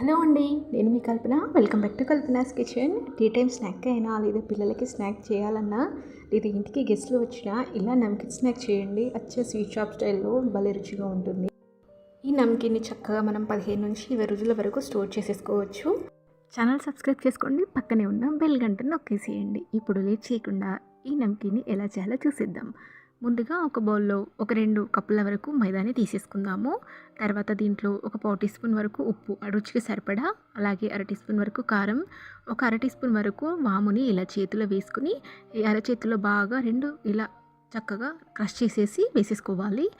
Hello అండి నేను మీ Kalpana. Welcome back to Kalpana's kitchen. Tea time snack అయినా లేదా పిల్లలకి స్నాక్ చేయాలన్నా లేదా ఇంటికి గెస్ట్లు వచ్చినా ఇలా నమ్కిన్ స్నాక్ చేయండి. వచ్చే స్వీట్ షాప్ స్టైల్లో భలే రుచిగా ఉంటుంది. ఈ నమ్కిన్ని చక్కగా మనం పదిహేను నుంచి ఇరవై రోజుల వరకు స్టోర్ చేసేసుకోవచ్చు. ఛానల్ సబ్స్క్రైబ్ చేసుకోండి. పక్కనే ఉన్న బెల్ గంటను నొక్కేసేయండి. ఇప్పుడు లేట్ చేయకుండా ఈ నమ్కిన్ని ఎలా చేయాలో చూసిద్దాం. ముందుగా ఒక బౌల్లో ఒక రెండు కప్పుల వరకు మైదాని తీసేసుకుందాము. తర్వాత దీంట్లో ఒక పావు టీ స్పూన్ వరకు ఉప్పు రుచికి సరిపడా అలాగే అర టీ స్పూన్ వరకు కారం ఒక అర టీ స్పూన్ వరకు వాముని ఇలా చేతిలో వేసుకుని ఈ అరచేతిలో బాగా రెండు ఇలా చక్కగా క్రష్ చేసేసి వేసేసుకోవాలి.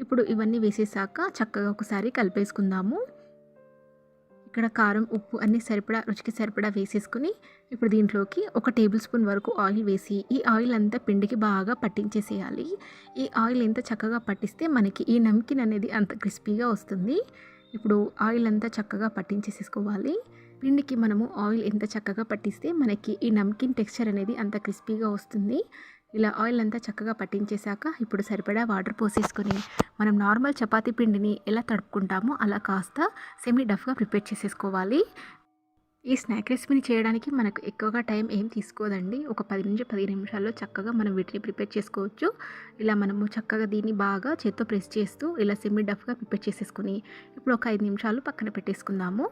ఇప్పుడు ఇవన్నీ వేసేసాక చక్కగా ఒకసారి కలిపేసుకుందాము. ఇక్కడ కారం ఉప్పు అన్నీ సరిపడా రుచికి సరిపడా వేసేసుకుని ఇప్పుడు దీంట్లోకి ఒక టేబుల్ స్పూన్ వరకు ఆయిల్ వేసి ఈ ఆయిల్ అంతా పిండికి బాగా పట్టించేసేయాలి. ఈ ఆయిల్ ఎంత చక్కగా పట్టిస్తే మనకి ఈ నమ్కిన్ అనేది అంత క్రిస్పీగా వస్తుంది. ఇప్పుడు ఆయిల్ అంతా చక్కగా పట్టించేసేసుకోవాలి. పిండికి మనము ఆయిల్ ఎంత చక్కగా పట్టిస్తే మనకి ఈ నమ్కిన్ టెక్స్చర్ అనేది అంత క్రిస్పీగా వస్తుంది. ఇలా ఆయిల్ అంతా చక్కగా పట్టించేశాక ఇప్పుడు సరిపడా వాటర్ పోసేసుకొని మనం నార్మల్ చపాతీ పిండిని ఎలా తడుపుకుంటామో అలా కాస్త సెమీ డఫ్గా ప్రిపేర్ చేసేసుకోవాలి. ఈ స్నాక్ రెసిపీని చేయడానికి మనకు ఎక్కువగా టైం ఏం తీసుకోదండి. ఒక పది నుంచి పదిహేను నిమిషాల్లో చక్కగా మనం వీటిని ప్రిపేర్ చేసుకోవచ్చు. ఇలా మనము చక్కగా దీన్ని బాగా చేత్తో ప్రెస్ చేస్తూ ఇలా సెమీ డఫ్గా ప్రిపేర్ చేసేసుకుని ఇప్పుడు ఒక ఐదు నిమిషాలు పక్కన పెట్టేసుకుందాము.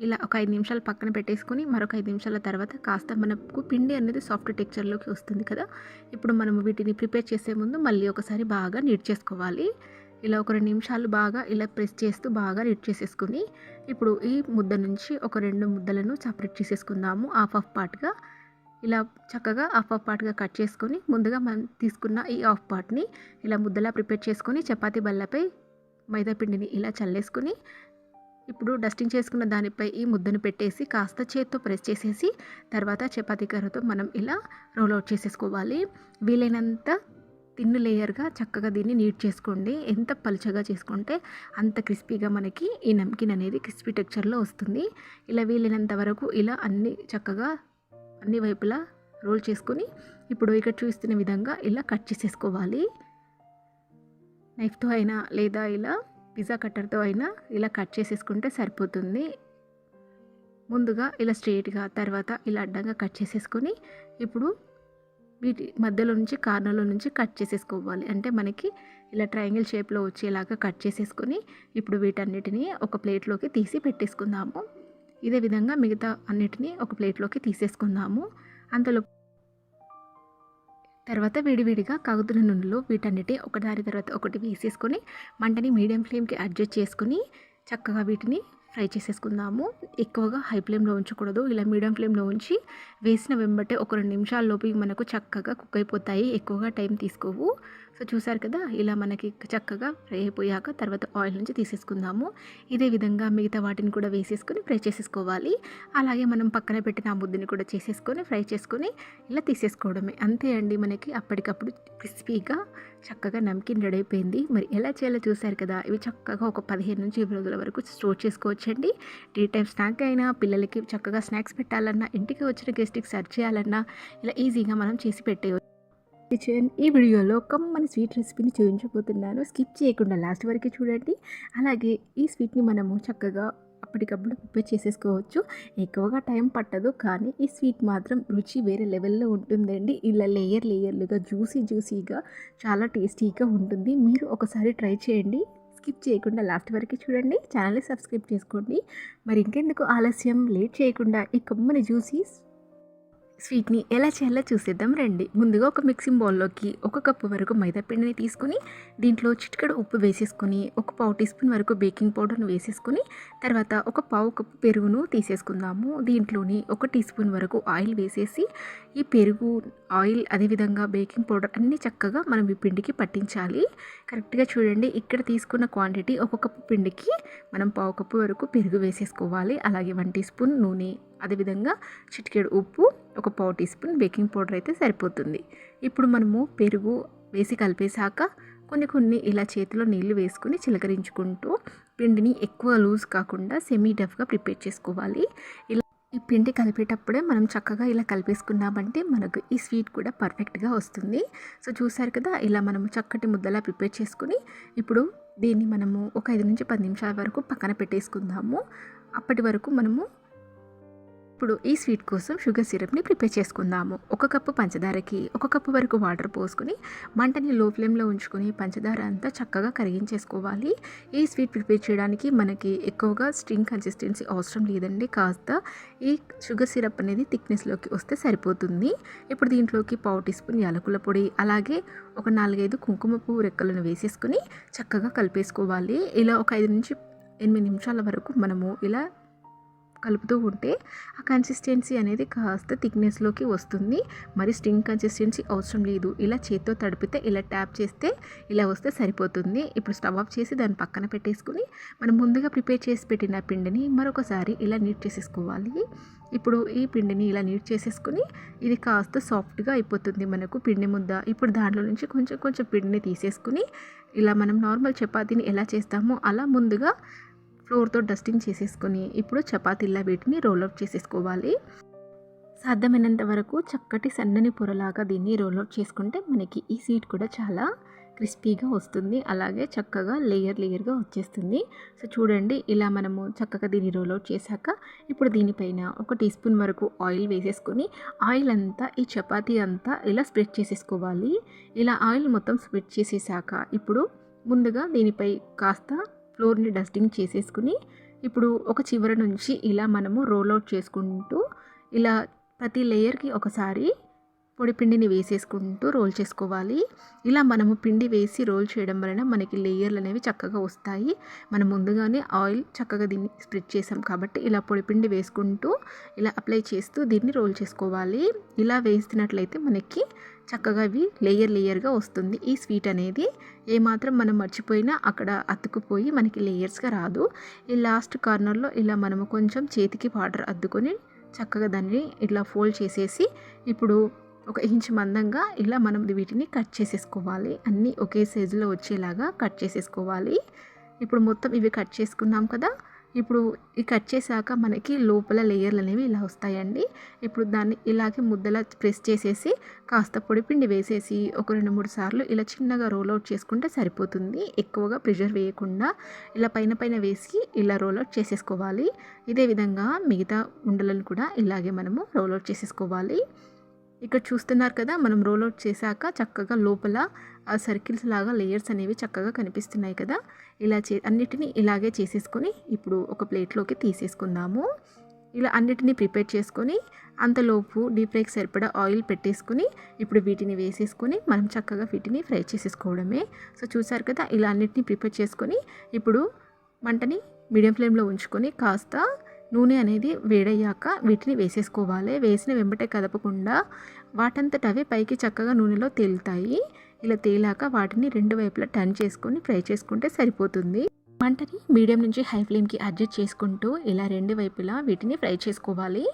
ఇలా ఒక ఐదు నిమిషాలు పక్కన పెట్టేసుకుని మరొక ఐదు నిమిషాల తర్వాత కాస్త మనకు పిండి అనేది సాఫ్ట్ టెక్చర్లోకి వస్తుంది కదా. ఇప్పుడు మనం వీటిని ప్రిపేర్ చేసే ముందు మళ్ళీ ఒకసారి బాగా నీట్ చేసుకోవాలి. ఇలా ఒక రెండు నిమిషాలు బాగా ఇలా ప్రెస్ చేస్తూ బాగా నీట్ చేసేసుకుని ఇప్పుడు ఈ ముద్ద నుంచి ఒక రెండు ముద్దలను సపరేట్ చేసేసుకుందాము హాఫ్ ఆఫ్ పార్ట్గా ఇలా చక్కగా హాఫ్ ఆఫ్ పార్ట్గా కట్ చేసుకొని ముందుగా మనం తీసుకున్న ఈ హాఫ్ పార్ట్ని ఇలా ముద్దలా ప్రిపేర్ చేసుకొని చపాతీ బల్లపై మైదా పిండిని ఇలా చల్లేసుకుని ఇప్పుడు డస్టింగ్ చేసుకున్న దానిపై ఈ ముద్దను పెట్టేసి కాస్త చేత్తో ప్రెస్ చేసేసి తర్వాత చపాతీ కర్రతో మనం ఇలా రోల్ అవుట్ చేసేసుకోవాలి. వీలైనంత తిన్ను లేయర్గా చక్కగా దీన్ని నీట్ చేసుకోండి. ఎంత పలుచగా చేసుకుంటే అంత క్రిస్పీగా మనకి ఈ నమ్కిన్ అనేది క్రిస్పీ టెక్చర్లో వస్తుంది. ఇలా వీలైనంత వరకు ఇలా అన్ని చక్కగా అన్ని వైపులా రోల్ చేసుకొని ఇప్పుడు ఇక్కడ చూస్తున్న విధంగా ఇలా కట్ చేసేసుకోవాలి. నైఫ్తో అయినా లేదా ఇలా పిజ్జా కట్టర్తో అయినా ఇలా కట్ చేసేసుకుంటే సరిపోతుంది. ముందుగా ఇలా స్ట్రెయిట్గా తర్వాత ఇలా అడ్డంగా కట్ చేసేసుకొని ఇప్పుడు వీటి మధ్యలో నుంచి కార్నర్లో నుంచి కట్ చేసేసుకోవాలి. అంటే మనకి ఇలా ట్రయాంగిల్ షేప్లో వచ్చేలాగా కట్ చేసేసుకొని ఇప్పుడు వీటన్నిటిని ఒక ప్లేట్లోకి తీసి పెట్టేసుకుందాము. ఇదే విధంగా మిగతా అన్నిటినీ ఒక ప్లేట్లోకి తీసేసుకుందాము. అంతలో తర్వాత విడివిడిగా కాగుతున్న నూనెలో వీటన్నిటి ఒకదాని తర్వాత ఒకటి వేసేసుకొని మంటని మీడియం ఫ్లేమ్కి అడ్జస్ట్ చేసుకుని చక్కగా వీటిని ఫ్రై చేసేసుకుందాము. ఎక్కువగా హై ఫ్లేమ్లో ఉంచకూడదు. ఇలా మీడియం ఫ్లేమ్లో ఉంచి వేసిన వెంబటే ఒక రెండు నిమిషాల్లోపు మనకు చక్కగా కుక్ అయిపోతాయి. ఎక్కువగా టైం తీసుకోవు. సో చూసారు కదా? ఇలా మనకి చక్కగా ఫ్రై అయిపోయాక తర్వాత ఆయిల్ నుంచి తీసేసుకుందాము. ఇదే విధంగా మిగతా వాటిని కూడా వేసేసుకొని ఫ్రై చేసేసుకోవాలి. అలాగే మనం పక్కన పెట్టిన ఆ ముద్దని కూడా చేసేసుకొని ఫ్రై చేసుకొని ఇలా తీసేసుకోవడమే. అంతే అండి మనకి అప్పటికప్పుడు క్రిస్పీగా చక్కగా నమ్కిన్ రెడీ అయిపోయింది. మరి ఎలా చేయాలో చూసారు కదా ఇవి చక్కగా ఒక పదిహేను నుంచి ఇరవై రోజుల వరకు స్టోర్ చేసుకోవచ్చండి. టీ టైం స్నాక్ అయినా పిల్లలకి చక్కగా స్నాక్స్ పెట్టాలన్నా ఇంటికి వచ్చిన గెస్ట్కి సర్వ్ చేయాలన్నా ఇలా ఈజీగా మనం చేసి పెట్టేయచ్చు. కిచెన్ ఈ వీడియోలో కమ్మని స్వీట్ రెసిపీని చూపించబోతున్నాను. స్కిప్ చేయకుండా లాస్ట్ వరకు చూడండి. అలాగే ఈ స్వీట్ని మనము చక్కగా అప్పటికప్పుడు ప్రిపేర్ చేసేసుకోవచ్చు. ఎక్కువగా టైం పట్టదు. కానీ ఈ స్వీట్ మాత్రం రుచి వేరే లెవెల్లో ఉంటుందండి. ఇలా లేయర్ లేయర్లుగా జ్యూసీ జ్యూసీగా చాలా టేస్టీగా ఉంటుంది. మీరు ఒకసారి ట్రై చేయండి. స్కిప్ చేయకుండా లాస్ట్ వరకు చూడండి. ఛానల్ని సబ్స్క్రైబ్ చేసుకోండి. మరి ఇంకెందుకు ఆలస్యం? లేట్ చేయకుండా ఈ కొమ్మని జ్యూసీ స్వీట్ని ఎలా చేయాలో చూసేద్దాం రండి. ముందుగా ఒక మిక్సింగ్ బౌల్లోకి ఒక కప్పు వరకు మైదాపిండిని తీసుకుని దీంట్లో చిటికెడు ఉప్పు వేసేసుకొని ఒక పావు టీ స్పూన్ వరకు బేకింగ్ పౌడర్ను వేసేసుకుని తర్వాత ఒక పావు కప్పు పెరుగును తీసేసుకుందాము. దీంట్లోని ఒక టీ స్పూన్ వరకు ఆయిల్ వేసేసి ఈ పెరుగు ఆయిల్ అదేవిధంగా బేకింగ్ పౌడర్ అన్నీ చక్కగా మనం ఈ పిండికి పట్టించాలి. కరెక్ట్గా చూడండి ఇక్కడ తీసుకున్న క్వాంటిటీ ఒక కప్పు పిండికి మనం పావు కప్పు వరకు పెరుగు వేసేసుకోవాలి. అలాగే వన్ టీ స్పూన్ నూనె అదేవిధంగా చిటికెడు ఉప్పు ఒక పావు టీ స్పూన్ బేకింగ్ పౌడర్ అయితే సరిపోతుంది. ఇప్పుడు మనము పెరుగు వేసి కలిపేశాక కొన్ని కొన్ని ఇలా చేతిలో నీళ్ళు వేసుకుని చిలకరించుకుంటూ పిండిని ఎక్కువ లూజ్ కాకుండా సెమీ డఫ్గా ప్రిపేర్ చేసుకోవాలి. ఇలా ఈ పిండి కలిపేటప్పుడే మనం చక్కగా ఇలా కలిపేసుకున్నామంటే మనకు ఈ స్వీట్ కూడా పర్ఫెక్ట్గా వస్తుంది. సో చూసారు కదా ఇలా మనము చక్కటి ముద్దలా ప్రిపేర్ చేసుకుని ఇప్పుడు దీన్ని మనము ఒక ఐదు నుంచి పది నిమిషాల వరకు పక్కన పెట్టేసుకుందాము. అప్పటి వరకు మనము ఇప్పుడు ఈ స్వీట్ కోసం షుగర్ సిరప్ని ప్రిపేర్ చేసుకుందాము. ఒక కప్పు పంచదారకి ఒక కప్పు వరకు వాటర్ పోసుకుని మంటని లో ఫ్లేమ్లో ఉంచుకొని పంచదార అంతా చక్కగా కరిగించేసుకోవాలి. ఈ స్వీట్ ప్రిపేర్ చేయడానికి మనకి ఎక్కువగా స్ట్రింగ్ కన్సిస్టెన్సీ అవసరం లేదండి. కాస్త ఈ షుగర్ సిరప్ అనేది థిక్నెస్లోకి వస్తే సరిపోతుంది. ఇప్పుడు దీంట్లోకి పావు టీ స్పూన్ యాలకుల పొడి అలాగే ఒక నాలుగైదు కుంకుమ పువ్వు రెక్కలను వేసేసుకుని చక్కగా కలిపేసుకోవాలి. ఇలా ఒక ఐదు నుంచి ఎనిమిది నిమిషాల వరకు మనము ఇలా కలుపుతూ ఉంటే ఆ కన్సిస్టెన్సీ అనేది కాస్త థిక్నెస్లోకి వస్తుంది. మరి స్ట్రింగ్ కన్సిస్టెన్సీ అవసరం లేదు. ఇలా చేత్తో తడిపితే ఇలా ట్యాప్ చేస్తే ఇలా వస్తే సరిపోతుంది. ఇప్పుడు స్టవ్ ఆఫ్ చేసి దాన్ని పక్కన పెట్టేసుకుని మనం ముందుగా ప్రిపేర్ చేసి పెట్టిన పిండిని మరొకసారి ఇలా నీట్ చేసేసుకోవాలి. ఇప్పుడు ఈ పిండిని ఇలా నీట్ చేసేసుకుని ఇది కాస్త సాఫ్ట్గా అయిపోతుంది మనకు పిండి ముద్ద. ఇప్పుడు దాంట్లో నుంచి కొంచెం కొంచెం పిండిని తీసేసుకుని ఇలా మనం నార్మల్ చపాతీని ఎలా చేస్తామో అలా ముందుగా ఫ్లోర్తో డస్టింగ్ చేసేసుకొని ఇప్పుడు చపాతీలా వీటిని రోల్అవుట్ చేసేసుకోవాలి. సాధ్యమైనంత వరకు చక్కటి సన్నని పొరలాగా దీన్ని రోల్అవుట్ చేసుకుంటే మనకి ఈ సీట్ కూడా చాలా క్రిస్పీగా వస్తుంది. అలాగే చక్కగా లేయర్ లేయర్గా వచ్చేస్తుంది. సో చూడండి ఇలా మనము చక్కగా దీన్ని రోల్అవుట్ చేశాక ఇప్పుడు దీనిపైన ఒక టీ స్పూన్ వరకు ఆయిల్ వేసేసుకొని ఆయిల్ అంతా ఈ చపాతీ అంతా ఇలా స్ప్రెడ్ చేసేసుకోవాలి. ఇలా ఆయిల్ మొత్తం స్ప్రెడ్ చేసేసాక ఇప్పుడు ముందుగా దీనిపై కాస్త ఫ్లోర్ని డస్టింగ్ చేసేసుకుని ఇప్పుడు ఒక చివరి నుంచి ఇలా మనము రోల్ అవుట్ చేసుకుంటూ ఇలా ప్రతి లేయర్కి ఒకసారి పొడి పిండిని వేసేసుకుంటూ రోల్ చేసుకోవాలి. ఇలా మనము పిండి వేసి రోల్ చేయడం వలన మనకి లేయర్లు అనేవి చక్కగా వస్తాయి. మనం ముందుగానే ఆయిల్ చక్కగా దీన్ని స్ప్రెడ్ చేసాం కాబట్టి ఇలా పొడి పిండి వేసుకుంటూ ఇలా అప్లై చేస్తూ దీన్ని రోల్ చేసుకోవాలి. ఇలా వేస్తున్నట్లయితే మనకి చక్కగా ఇవి లేయర్ లేయర్గా వస్తుంది. ఈ స్వీట్ అనేది ఏమాత్రం మనం మర్చిపోయినా అక్కడ అతుకుపోయి మనకి లేయర్స్గా రాదు. ఈ లాస్ట్ కార్నర్లో ఇలా మనము కొంచెం చేతికి వాటర్ అద్దుకొని చక్కగా దాన్ని ఇట్లా ఫోల్డ్ చేసేసి ఇప్పుడు ఒక ఇంచ్ మందంగా ఇలా మనం వీటిని కట్ చేసేసుకోవాలి. అన్నీ ఒకే సైజులో వచ్చేలాగా కట్ చేసేసుకోవాలి. ఇప్పుడు మొత్తం ఇవి కట్ చేసుకున్నాం కదా ఇప్పుడు ఈ కట్ చేశాక మనకి లోపల లేయర్లు అనేవి ఇలా వస్తాయండి. ఇప్పుడు దాన్ని ఇలాగే ముద్దలా ప్రెస్ చేసేసి కాస్త పొడిపిండి వేసేసి ఒక రెండు మూడు సార్లు ఇలా చిన్నగా రోల్ అవుట్ చేసుకుంటే సరిపోతుంది. ఎక్కువగా ప్రెషర్ వేయకుండా ఇలా పైన పైన వేసి ఇలా రోల్ అవుట్ చేసేసుకోవాలి. ఇదే విధంగా మిగతా ఉండలను కూడా ఇలాగే మనము రోల్ అవుట్ చేసేసుకోవాలి. ఇక్కడ చూస్తున్నారు కదా మనం రోల్ అవుట్ చేశాక చక్కగా లోపల ఆ సర్కిల్స్ లాగా లేయర్స్ అనేవి చక్కగా కనిపిస్తున్నాయి కదా. ఇలా చే అన్నిటినీ ఇలాగే చేసేసుకొని ఇప్పుడు ఒక ప్లేట్లోకి తీసేసుకుందాము. ఇలా అన్నిటినీ ప్రిపేర్ చేసుకొని అంతలోపు డీప్ ఫ్రైకి సరిపడా ఆయిల్ పెట్టేసుకుని ఇప్పుడు వీటిని వేసేసుకొని మనం చక్కగా వీటిని ఫ్రై చేసేసుకోవడమే. సో చూసారు కదా ఇలా అన్నిటినీ ప్రిపేర్ చేసుకొని ఇప్పుడు మంటని మీడియం ఫ్లేమ్లో ఉంచుకొని కాస్త నూనె అనేది వేడయ్యాక వీటిని వేసేసుకోవాలి. వేసిన వెంబటే కదపకుండా వాటంతట అవి పైకి చక్కగా నూనెలో తేలుతాయి. ఇలా తేలాక వాటిని రెండు వైపులా టర్న్ చేసుకొని ఫ్రై చేసుకుంటే సరిపోతుంది. మంటని మీడియం నుంచి హై ఫ్లేమ్కి అడ్జస్ట్ చేసుకుంటూ ఇలా రెండు వైపులా వీటిని ఫ్రై చేసుకోవాలి.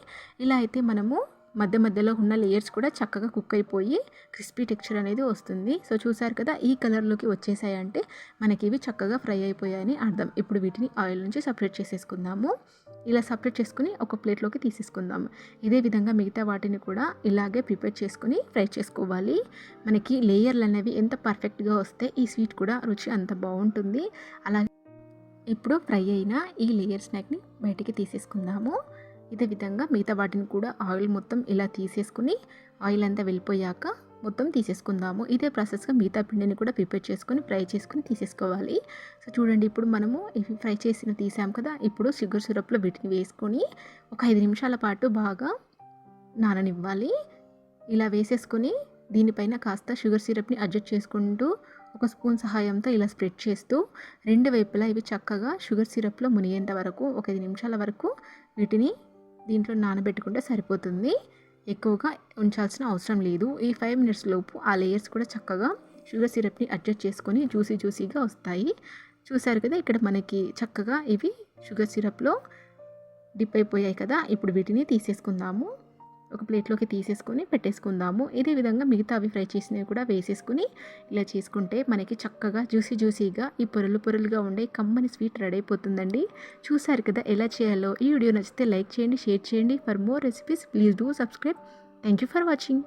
ఇలా అయితే మనము మధ్య మధ్యలో ఉన్న లేయర్స్ కూడా చక్కగా కుక్ అయిపోయి క్రిస్పీ టెక్స్చర్ అనేది వస్తుంది. సో చూసారు కదా ఈ కలర్లోకి వచ్చేసాయంటే మనకి ఇవి చక్కగా ఫ్రై అయిపోయాయని అర్థం. ఇప్పుడు వీటిని ఆయిల్ నుంచి సపరేట్ చేసేసుకుందాము. ఇలా సపరేట్ చేసుకుని ఒక ప్లేట్లోకి తీసేసుకుందాము ఇదే విధంగా మిగతా వాటిని కూడా ఇలాగే ప్రిపేర్ చేసుకుని ఫ్రై చేసుకోవాలి. మనకి లేయర్లు అనేవి ఎంత పర్ఫెక్ట్గా వస్తే ఈ స్వీట్ కూడా రుచి అంత బాగుంటుంది. అలాగే ఇప్పుడు ఫ్రై అయిన ఈ లేయర్ స్నాక్ని బయటికి తీసేసుకుందాము. ఇదే విధంగా మిగతా వాటిని కూడా ఆయిల్ మొత్తం ఇలా తీసేసుకుని ఆయిల్ అంతా వెళ్ళిపోయాక మొత్తం తీసేసుకుందాము. ఇదే ప్రాసెస్గా మిగతా పిండిని కూడా ప్రిపేర్ చేసుకొని ఫ్రై చేసుకొని తీసేసుకోవాలి. సో చూడండి ఇప్పుడు మనము ఇవి ఫ్రై చేసిన తీసాం కదా ఇప్పుడు షుగర్ సిరప్లో వీటిని వేసుకొని ఒక ఐదు నిమిషాల పాటు బాగా నాననివ్వాలి. ఇలా వేసేసుకొని దీనిపైన కాస్త షుగర్ సిరప్ని అడ్జస్ట్ చేసుకుంటూ ఒక స్పూన్ సహాయంతో ఇలా స్ప్రెడ్ చేస్తూ రెండు వైపులా ఇవి చక్కగా షుగర్ సిరప్లో మునిగేంత వరకు ఒక ఐదు నిమిషాల వరకు వీటిని దీంట్లో నానబెట్టుకుంటే సరిపోతుంది. ఎక్కువగా ఉంచాల్సిన అవసరం లేదు. ఈ ఫైవ్ మినిట్స్ లోపు ఆ లేయర్స్ కూడా చక్కగా షుగర్ సిరప్ని అడ్జస్ట్ చేసుకొని జ్యూసీ జ్యూసీగా వస్తాయి. చూసారు కదా ఇక్కడ మనకి చక్కగా ఇవి షుగర్ సిరప్లో డిప్ అయిపోయాయి కదా ఇప్పుడు వీటిని తీసేసుకుందాము. ఒక ప్లేట్లోకి తీసేసుకొని పెట్టేసుకుందాము. ఇదే విధంగా మిగతా అవి ఫ్రై చేసినవి కూడా వేసేసుకుని ఇలా చేసుకుంటే మనకి చక్కగా జ్యూసీ జ్యూసీగా ఈ పొరలు పొరలుగా ఉండే కమ్మని స్వీట్ రెడీ అయిపోతుందండి. చూసారు కదా ఎలా చేయాలో. ఈ వీడియో నచ్చితే లైక్ చేయండి షేర్ చేయండి. For more recipes please do subscribe. Thank you for watching.